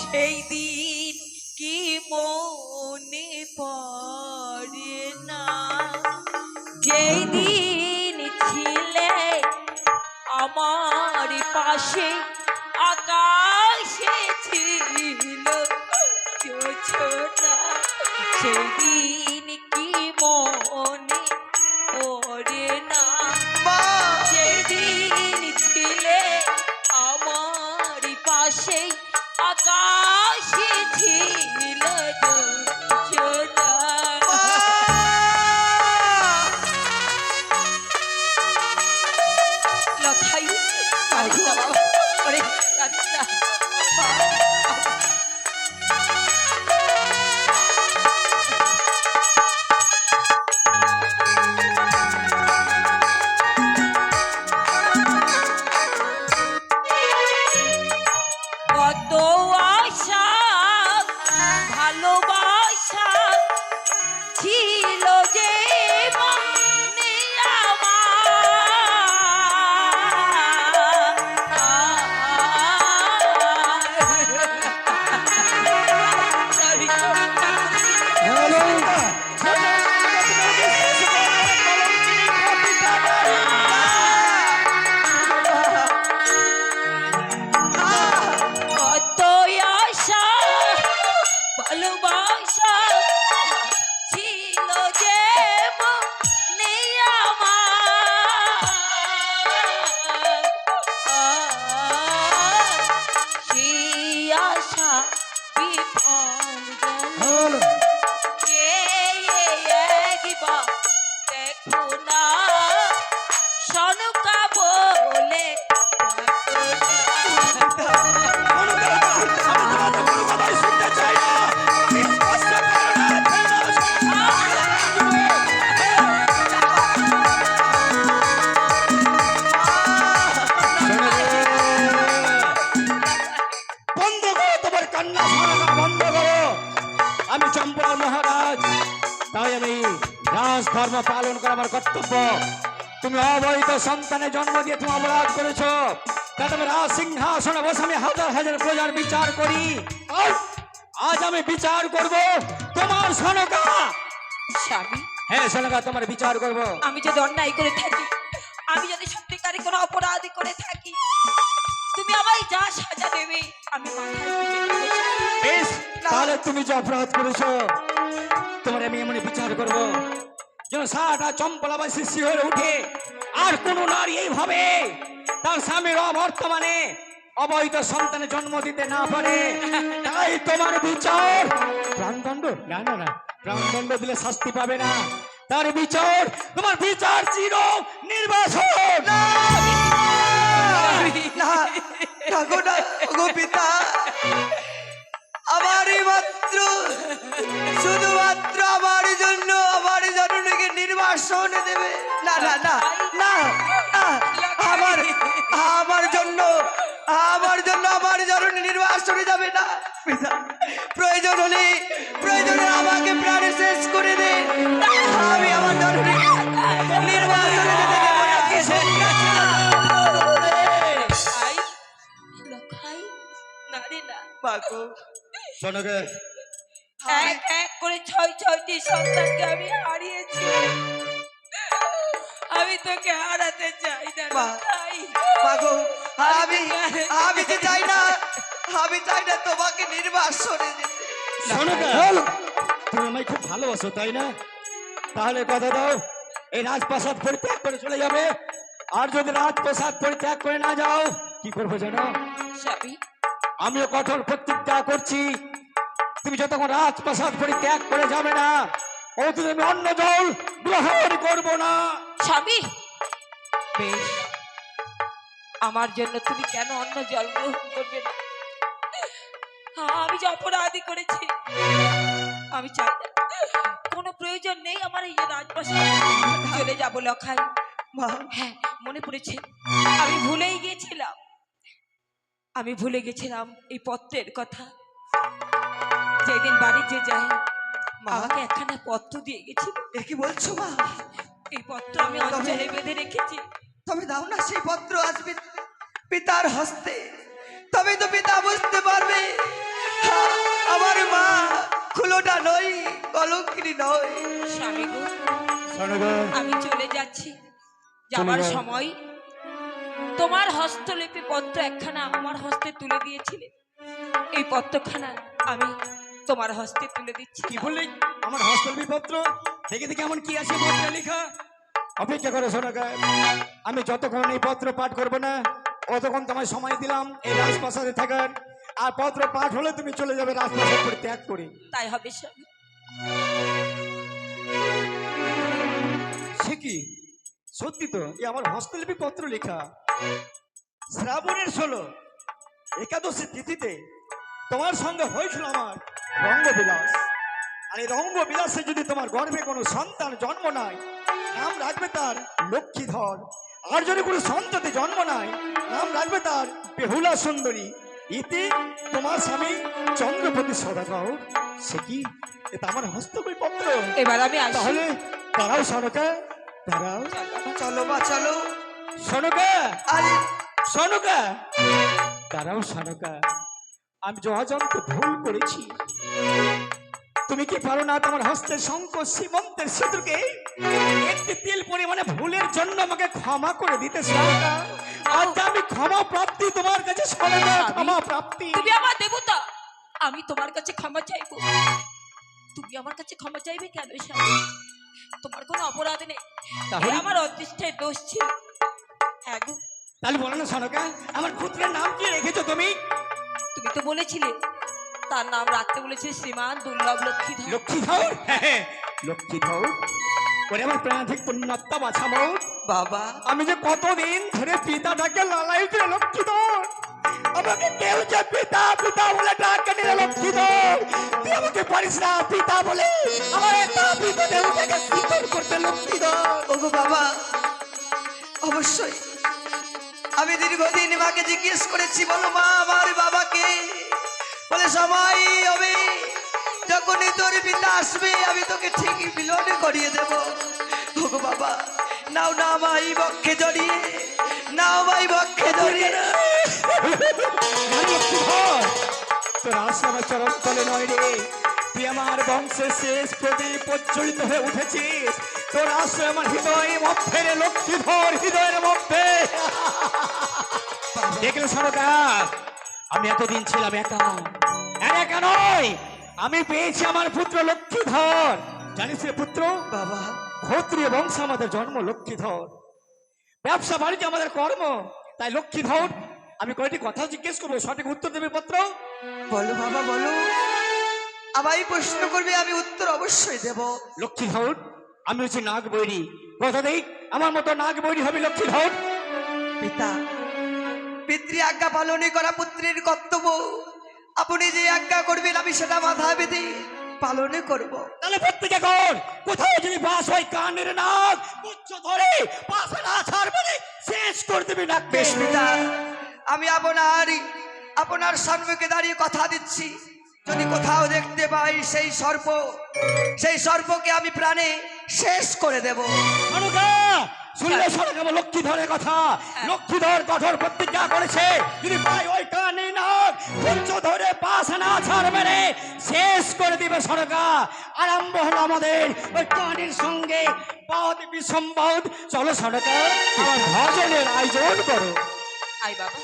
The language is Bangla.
সেই দিন কি মনে পড়ে না? যেই ছিলে আমার পাশে to be. ভালোবাসা আমার তুমি অবৈধ সন্তানের জন্ম দিয়ে তুমি অপরাধ করেছ। তা তুমি রাজ সিংহাসনে বসে আমি হাজার হাজার প্রজার বিচার করি। আজ আমি বিচার করব তোমার সনকা। স্বামী। হ্যাঁ সনকা তোমার বিচার করব। আমি যদি অন্যায় করে থাকি আমি যদি সত্যিকারে কোনো অপরাধ করে থাকি তুমি আমায় যা সাজা দেবে আমি তাহলে তুমি যে অপরাধ করেছ তোমার আমি এমন বিচার করব। যেন সারাটা চম্পলাবাসী শিহরে উঠে আর কোন নারী এইভাবে তার স্বামীর অবর্তমানে অবৈধ সন্তানের জন্ম দিতে না পারে। তাই তোমার বিচার প্রাণদণ্ড? না না না। প্রাণদণ্ড দিলে শাস্তি পাবে না। তার বিচার তোমার বিচার চির নির্বাসন। পিতা। আমারই মাত্র শুধুমাত্র আমার জন্য আমার নির্বাসন দেবে। না না না না আমার আমার জন্য আমার জন্য আমার জননী নির্বাসনে যাবে না। পিতা প্রয়োজন হলে প্রয়োজন হলে আমাকে প্রাণে শেষ করে দে। আমি আমার জননী নির্বাসনে যেতে দেবো না। কিসের এক এক করে ছয় ছয়টি সন্তানকে আমি হারিয়েছি। আমি তোকে হারাতে চাই না। মাগো আমি আমি যে চাই না আমি চাই না তোমাকে নির্বাসনে যেতে। শোনকে তুমি আমায় খুব ভালোবাসো তাই না? তাহলে কথা দাও এই রাজপ্রাসাদ পরিত্যাগ করে চলে যাবে। আর যদি রাজপ্রাসাদ পরিত্যাগ করে না যাও কি করব জানো? আমিও কঠোর প্রতিজ্ঞা করছি তুমি যতক্ষণ রাজপ্রাসাদ পরিত্যাগ করে যাবে না ও তুমি আমি অন্য জল গ্রহণ করব না স্বামী? বেশ। আমার জন্য তুমি কেন অন্য জল গ্রহণ করবে না? আমি যে অপরাধী করেছি আমি চাই না। কোনো প্রয়োজন নেই আমার এই যে রাজপ্রাসাদ। চলে যাব লখাই। মা হ্যাঁ মনে পড়েছে। আমি ভুলেই গিয়েছিলাম। আমি ভুলে গেছিলাম এই পত্রের কথা। যেদিন বাণিজ্যে যাই মা। আমাকে একখানা পত্র দিয়ে গেছিল। কি বলছো মা? এই পত্র আমি অঞ্চলে বেঁধে রেখেছি। তবে দাও না সেই পত্র আসবে পিতার হস্তে। তবে তো পিতা বুঝতে পারবে হ্যাঁ, আমার মা খুলোটা নয় কলঙ্কিনী নয় স্বামী গো আমি চলে যাচ্ছি। যাবার সময় তোমার হস্তলিপি পত্র একখানা আমার হস্তে তুলে দিয়েছিলে। এই পত্রখানা আমি তোমার হস্তে তুলে দিচ্ছি। কি বললি? আমার হস্তলিপি পত্র? দেখে দেখে এমন কি আছে পত্রে লেখা? অপেক্ষা করো সোনাকা আমি যতক্ষণ এই পত্র পাঠ করব না অতক্ষণ তোমায় সময় দিলাম এই রাজপ্রাসাদে থাকার। আর পত্র পাঠ হলে তুমি চলে যাবে রাজপ্রাসাদ করে ত্যাগ করে। তাই হবে সে কি? সত্যি তো এ আমার হস্তলিপি পত্র লেখা। শ্রাবণের ষোলো একাদশী তিথিতে তোমার সঙ্গে হয়েছিল আমার রঙ্গবিলাস আর এই রঙ্গ বিলাসে যদি তোমার গর্ভে কোনো সন্তান জন্ম নেয় নাম রাখবে তার লক্ষ্মীধর। আর যদি কোনো সন্ততি জন্ম নেয় নাম রাখবে তার বেহুলা সুন্দরী। ইতি তোমার স্বামী চন্দ্রপতি সদাগর। সে কি? এটা আমার হস্তলিপি পত্র এবার আমি আসি। তাহলে দাঁড়াও সনকা তারাও চলো মা চলো। সনকা আরে। সনকা তারাও সনকা। আমি যজন্ত ভুল করেছি। তুমি কি পারো না তোমার হস্তের শঙ্খ সীমন্তের সেতুকে একটি তিল পরিমাণে ভুলের জন্য আমাকে ক্ষমা করে দিতে আজ আমি ক্ষমা প্রাপ্তি তোমার কাছে ক্ষমা প্রাপ্তি। তুমি আমার দেবতা। আমি তোমার কাছে ক্ষমা চাইব। তুমি আমার কাছে ক্ষমা চাইবে কেন তোমার কোনো অপরাধ নেই। তাহলে? আমার অদৃষ্টের দোষ ছিল। হ্যাঁ তাহলে বলো না সনকা আমার পুত্রের নাম কি রেখেছো তুমি? তুমি তো বলেছিলে তার নাম রাখতে বলেছিলে শ্রীমান দুর্লভ লক্ষ্মীধর। লক্ষ্মীধর? হ্যাঁ লক্ষ্মীধর। ওরে আমার প্রাণাধিক পুণ্যাত্মা বাছা মৌ বাবা। আমি যে কতদিন ধরে পিতাটাকে লালাইতে লক্ষ্মীধর আমাকে কেউ যে পিতা পিতা বলে ডাকে নিলে লক্ষ্মীধর তুই আমাকে পারিস না পিতা বলে। আমার একটা পিতা দেবতাকে শীতল করতে লক্ষ্মীধর। ওগো বাবা অবশ্যই। আমি দীর্ঘদিন মাকে জিজ্ঞেস করেছি বলো মা আমার বাবাকে। সময় হবে যখনই তোর পিতা আসবে আমি তোকে ঠিকই মিলনে করিয়ে দেব। ওগো বাবা নাও না মাই বক্ষে জড়িয়ে নাও মাই বক্ষে জড়িয়ে। তোর আশা আমার চরণ তলে নয় রে। তুই আমার বংশের শেষ প্রদীপ প্রজ্বলিত হয়ে উঠেছিস। তোর আশ্রয় আমার হৃদয় মধ্যে রে লক্ষ্মীধর হৃদয়ের মধ্যে। দেখলে সরকার আমি এতদিন ছিলাম একা আর একা নয় আমি পেয়েছি আমার পুত্র লক্ষ্মীধর। জানিস রে পুত্র? বাবা। ক্ষত্রিয় বংশ আমাদের জন্ম লক্ষ্মীধর। ব্যবসা বাড়িতে আমাদের কর্ম। তাই লক্ষ্মীধর আমি কয়েকটি কথা জিজ্ঞেস করব? সঠিক উত্তর দেবে পুত্র? বলো বাবা বলো। আমায় প্রশ্ন করবে আমি উত্তর অবশ্যই দেব। লক্ষ্মীধর আমি হচ্ছে নাগ বৈরী কথা দিক আমার মতো নাগ বৈরী হবে লক্ষ্মীধর? পিতা। পিতৃ আজ্ঞা পালনই করা পুত্রের কর্তব্য। আপনি যে আজ্ঞা করবেন আমি সেটা মাথা বেঁধে পালনে করব। তাহলে প্রত্যেকে কর কোথাও যদি বাস হয় কানের নাক উচ্চ ধরে পাশে না ছাড়বে শেষ করে দেবে নাক বেশ পিতা আমি আপনার আপনার সম্মুখে দাঁড়িয়ে কথা দিচ্ছি। যদি কোথাও দেখতে পাই সেই সর্প সেই সর্পকে আমি প্রাণে শেষ করে দেব। অনুকা শুনলে শোনা যাব লক্ষ্মীধরের কথা। লক্ষ্মীধর কঠোর প্রতিজ্ঞা করেছে যদি পাই ওই কানে নাক উচ্চ ধরে পাশ না ছাড়বে রে শেষ করে দিবে সরকার। আরম্ভ হলো আমাদের ওই কানের সঙ্গে। পদ বিসম্বদ চলো সরকার আমার ভজনের আয়োজন করো। আই বাবা।